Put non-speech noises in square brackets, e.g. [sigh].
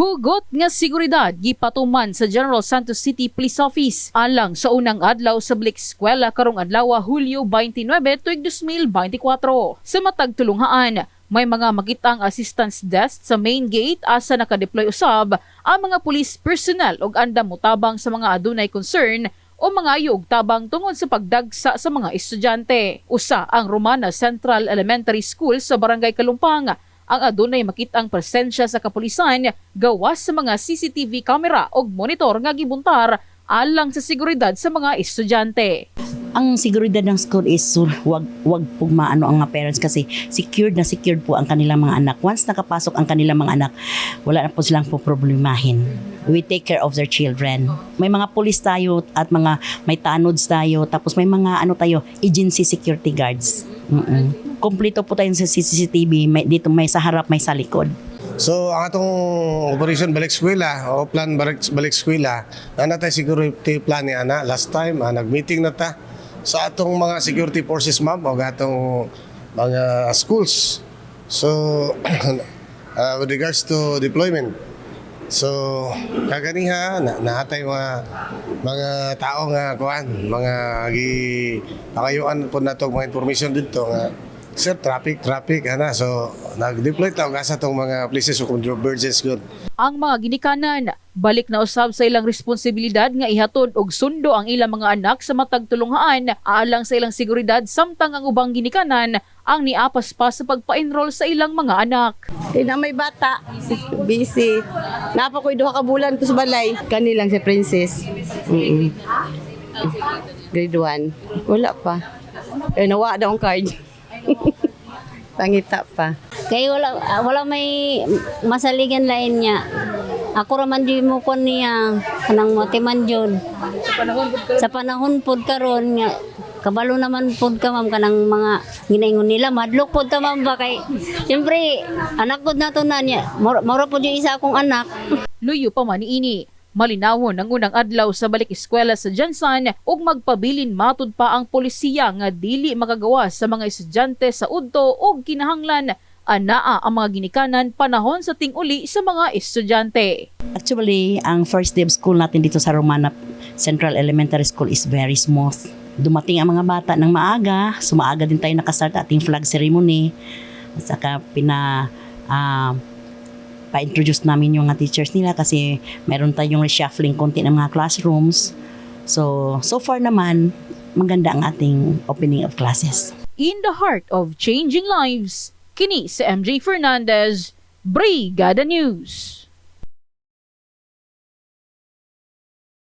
Hugot nga seguridad gipatuman sa General Santos City Police Office alang sa unang adlaw sa Blik Eskwela karong adlaw Hulyo 29 tuig 2024. Sa matag tulunghaan, may mga makitang assistance desk sa main gate asa nakadeploy usab ang mga police personnel ug andam mutabang sa mga adunay concern o mga ayog tabang tungod sa pagdagsa sa mga estudyante. Usa ang Romana Central Elementary School sa Barangay Kalumpang ang adunay makitang presensya sa kapulisan gawas sa mga CCTV camera o monitor nga gibuntar alang sa seguridad sa mga estudyante. ang seguridad ng school is wag wag po maano ang mga parents kasi secured na secured po ang kanilang mga anak. Once nakapasok ang kanilang mga anak, wala na po silang po problemahin. We take care of their children. May mga police tayo at mga may tanods tayo tapos may mga ano tayo agency security guards. Mm Kompleto po tayo sa CCTV, may, dito may sa harap, may sa likod. So ang atong operation balik eskwela o plan balik, balik eskwela ana tay security plan ni ana last time ah, nag-meeting na ta sa atong mga security forces ma'am o atong mga schools. So [clears throat] ah, with regards to deployment So, kaganiha, na, nahatay mga mga tao nga kuan, mga gi pakayuan po nato mga information dito nga Sir, traffic, traffic, ana. So, nag-deploy tao sa tong mga places of convergence good. Ang mga ginikanan, balik na usab sa ilang responsibilidad nga ihatod og sundo ang ilang mga anak sa matag tulunghaan alang sa ilang seguridad samtang ang ubang ginikanan ang niapas pa sa pagpa-enroll sa ilang mga anak. Kaya na may bata, busy. Napa ko'y duha ka bulan to sa balay. Kanilang si Princess. Mm Grade 1. Wala pa. Eh, nawa daw ang card. [laughs] Pangita pa. Kay wala wala may masaligan lain niya. Ako raman di mo kon niya kanang motiman jud. Sa panahon pod karon nga kabalo naman pod ka ma'am kanang mga ginaingon nila madlok pod ta ma'am ba kay siyempre anak pod nato na niya mura pod yung isa akong anak Luyo pa man ini. Malinawon ang unang adlaw sa balik eskwela sa Jansan ug magpabilin matud pa ang polisiya nga dili makagawas sa mga estudyante sa udto ug kinahanglan anaa ang mga ginikanan panahon sa ting-uli sa mga estudyante. Actually, ang first day of school natin dito sa Romana Central Elementary School is very smooth. Dumating ang mga bata ng maaga, sumaaga din tayo nakastart ating flag ceremony. At saka pina ah, pa-introduce namin yung mga teachers nila kasi meron tayong reshuffling konti ng mga classrooms. So, so far naman, maganda ang ating opening of classes. In the heart of changing lives, kini si MJ Fernandez, Brigada News.